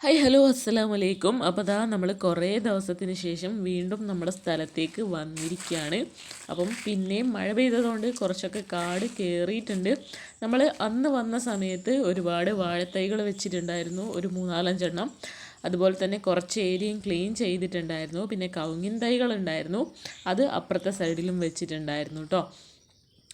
Hi hello അസ്സലാമു അലൈക്കും അപ്പോൾ ദാ നമ്മൾ കുറേ ദിവസത്തിന് ശേഷം വീണ്ടും നമ്മുടെ സ്ഥലത്തേക്ക് വന്നിരിക്കുകയാണ് അപ്പം പിന്നെയും മഴ പെയ്തതുകൊണ്ട് കുറച്ചൊക്കെ കാട് കയറിയിട്ടുണ്ട് നമ്മൾ അന്ന് വന്ന സമയത്ത് ഒരുപാട് വാഴത്തൈകൾ വെച്ചിട്ടുണ്ടായിരുന്നു ഒരു മൂന്നാലഞ്ചെണ്ണം. അതുപോലെ തന്നെ കുറച്ച് ഏരിയയും ക്ലീൻ ചെയ്തിട്ടുണ്ടായിരുന്നു. പിന്നെ കവുങ്ങിൻ തൈകളുണ്ടായിരുന്നു. അത് അപ്പുറത്തെ സൈഡിലും വെച്ചിട്ടുണ്ടായിരുന്നു കേട്ടോ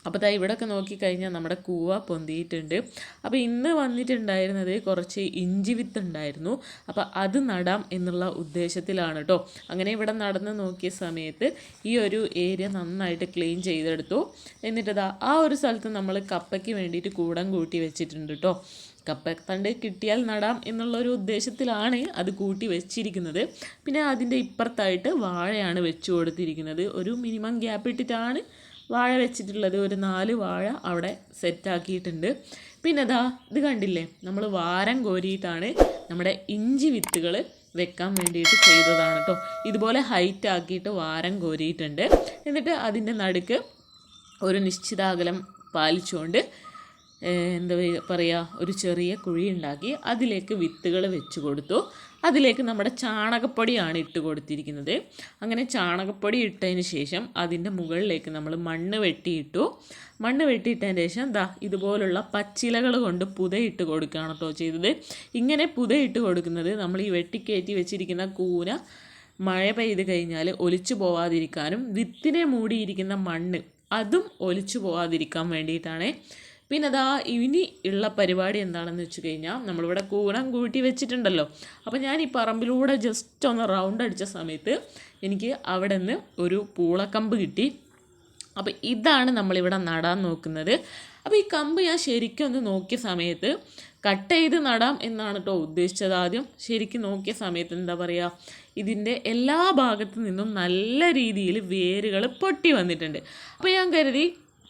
അപ്പോൾ ദാ ഇവിടെയൊക്കെ നോക്കിക്കഴിഞ്ഞാൽ നമ്മുടെ കൂവ പൊന്തിയിട്ടുണ്ട്. അപ്പോൾ ഇന്ന് വന്നിട്ടുണ്ടായിരുന്നത് കുറച്ച് ഇഞ്ചി വിത്ത് ഉണ്ടായിരുന്നു. അപ്പോൾ അത് നടാം എന്നുള്ള ഉദ്ദേശത്തിലാണ് കേട്ടോ അങ്ങനെ ഇവിടെ നടന്ന് നോക്കിയ സമയത്ത് ഈ ഒരു ഏരിയ നന്നായിട്ട് ക്ലീൻ ചെയ്തെടുത്തു. എന്നിട്ട് ദാ ആ ഒരു സ്ഥലത്ത് നമ്മൾ കപ്പയ്ക്ക് വേണ്ടിയിട്ട് കൂടം കൂട്ടി വെച്ചിട്ടുണ്ട് കേട്ടോ കപ്പത്തണ്ട് കിട്ടിയാൽ നടാം എന്നുള്ളൊരു ഉദ്ദേശത്തിലാണ് അത് കൂട്ടി വെച്ചിരിക്കുന്നത്. പിന്നെ അതിന്റെ ഇപ്പുറത്തായിട്ട് വാഴയാണ് വെച്ചു കൊടുത്തിരിക്കുന്നത്. ഒരു മിനിമം ഗ്യാപ്പ് ഇട്ടിട്ടാണ് വാഴ വെച്ചിട്ടുള്ളത് ഒരു നാല് വാഴ അവിടെ സെറ്റാക്കിയിട്ടുണ്ട് പിന്നെ അതാ ഇത് കണ്ടില്ലേ? നമ്മൾ വാരം കോരിയിട്ടാണ് നമ്മുടെ ഇഞ്ചി വിത്തുകൾ വെക്കാൻ വേണ്ടിയിട്ട് ചെയ്തതാണ് കേട്ടോ ഇതുപോലെ ഹൈറ്റ് ആക്കിയിട്ട് വാരം കോരിയിട്ടുണ്ട്. എന്നിട്ട് അതിന്റെ നടുക്ക് ഒരു നിശ്ചിത അകലം പാലിച്ചുകൊണ്ട് എന്താ പറയുക ഒരു ചെറിയ കുഴി ഉണ്ടാക്കി അതിലേക്ക് വിത്തുകൾ വെച്ച് കൊടുത്തു. അതിലേക്ക് നമ്മുടെ ചാണകപ്പൊടിയാണ് ഇട്ട് കൊടുത്തിരിക്കുന്നത്. അങ്ങനെ ചാണകപ്പൊടി ഇട്ടതിന് ശേഷം അതിന്റെ മുകളിലേക്ക് നമ്മൾ മണ്ണ് വെട്ടിയിട്ടു. മണ്ണ് വെട്ടിയിട്ടതിന് ശേഷം ദാ ഇതുപോലുള്ള പച്ചിലകൾ കൊണ്ട് പുതയിട്ട് കൊടുക്കുകയാണ് കേട്ടോ ചെയ്തത്. ഇങ്ങനെ പുതയിട്ട് കൊടുക്കുന്നത് നമ്മൾ ഈ വെട്ടിക്കയറ്റി വെച്ചിരിക്കുന്ന കൂന മഴ പെയ്ത് കഴിഞ്ഞാൽ ഒലിച്ചു പോവാതിരിക്കാനും വിത്തിനെ മൂടിയിരിക്കുന്ന മണ്ണ് അതും ഒലിച്ചു പോവാതിരിക്കാൻ വേണ്ടിയിട്ടാണ് പിന്നെ അതാ ഇനി ഉള്ള പരിപാടി എന്താണെന്ന് വെച്ച് കഴിഞ്ഞാൽ നമ്മളിവിടെ കൂണം കൂട്ടി വെച്ചിട്ടുണ്ടല്ലോ. അപ്പോൾ ഞാൻ ഈ പറമ്പിലൂടെ ജസ്റ്റ് ഒന്ന് റൗണ്ട് അടിച്ച സമയത്ത് എനിക്ക് അവിടെ നിന്ന് ഒരു പൂളക്കമ്പ് കിട്ടി. അപ്പോൾ ഇതാണ് നമ്മളിവിടെ നടാൻ നോക്കുന്നത്. അപ്പോൾ ഈ കമ്പ് ഞാൻ ശരിക്കും ഒന്ന് നോക്കിയ സമയത്ത് കട്ട് ചെയ്ത് നടാം എന്നാണ് കേട്ടോ ഉദ്ദേശിച്ചത് ആദ്യം. ശരിക്കും നോക്കിയ സമയത്ത് എന്താ പറയുക ഇതിന്റെ എല്ലാ ഭാഗത്തു നിന്നും നല്ല രീതിയിൽ വേരുകൾ പൊട്ടി വന്നിട്ടുണ്ട്. അപ്പോൾ ഞാൻ കരുതി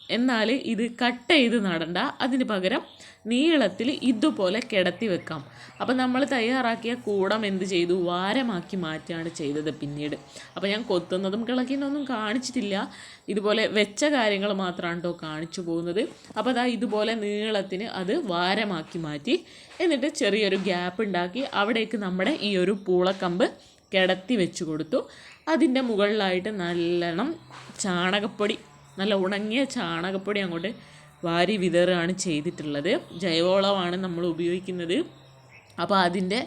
എന്നാൽ ഇത് കട്ട് ചെയ്ത് നടണ്ട. അതിന് പകരം നീളത്തിൽ ഇതുപോലെ കിടത്തി വെക്കാം. അപ്പോൾ നമ്മൾ തയ്യാറാക്കിയ കൂടം എന്ത് ചെയ്തു? വാരമാക്കി മാറ്റുകയാണ് ചെയ്തത് പിന്നീട്. അപ്പോൾ ഞാൻ കൊത്തുന്നതും കിളക്കുന്നതൊന്നും കാണിച്ചിട്ടില്ല. ഇതുപോലെ വെച്ച കാര്യങ്ങൾ മാത്രമാണ് കേട്ടോ കാണിച്ചു പോകുന്നത്. അപ്പോൾ അതാ ഇതുപോലെ നീളത്തിന് അത് വാരമാക്കി മാറ്റി എന്നിട്ട് ചെറിയൊരു ഗ്യാപ്പ് ഉണ്ടാക്കി അവിടേക്ക് നമ്മുടെ ഈ ഒരു പൂളക്കമ്പ് കിടത്തി വെച്ച് കൊടുത്തു. അതിന്റെ മുകളിലായിട്ട് നല്ലോണം ചാണകപ്പൊടി നല്ല ഉണങ്ങിയ ചാണകപ്പൊടി അങ്ങോട്ട് വാരി വിതറുകയാണ് ചെയ്തിട്ടുള്ളത്. ജൈവവളമാണ് നമ്മൾ ഉപയോഗിക്കുന്നത്. അപ്പോൾ അതിന്റെ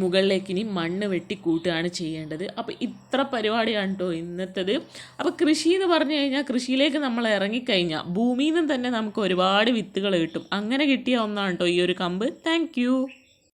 മുകളിലേക്ക് ഇനി മണ്ണ് വെട്ടി കൂട്ടുകയാണ് ചെയ്യേണ്ടത്. അപ്പോൾ ഇത്ര പരിപാടിയാണ് കേട്ടോ ഇന്നത്തേത്. അപ്പോൾ കൃഷി എന്ന് പറഞ്ഞു കഴിഞ്ഞാൽ കൃഷിയിലേക്ക് നമ്മൾ ഇറങ്ങിക്കഴിഞ്ഞാൽ ഭൂമിയിൽ നിന്ന് തന്നെ നമുക്ക് ഒരുപാട് വിത്തുകൾ കിട്ടും. അങ്ങനെ കിട്ടിയ ഒന്നാണ് കേട്ടോ ഈ ഒരു കമ്പ്. താങ്ക്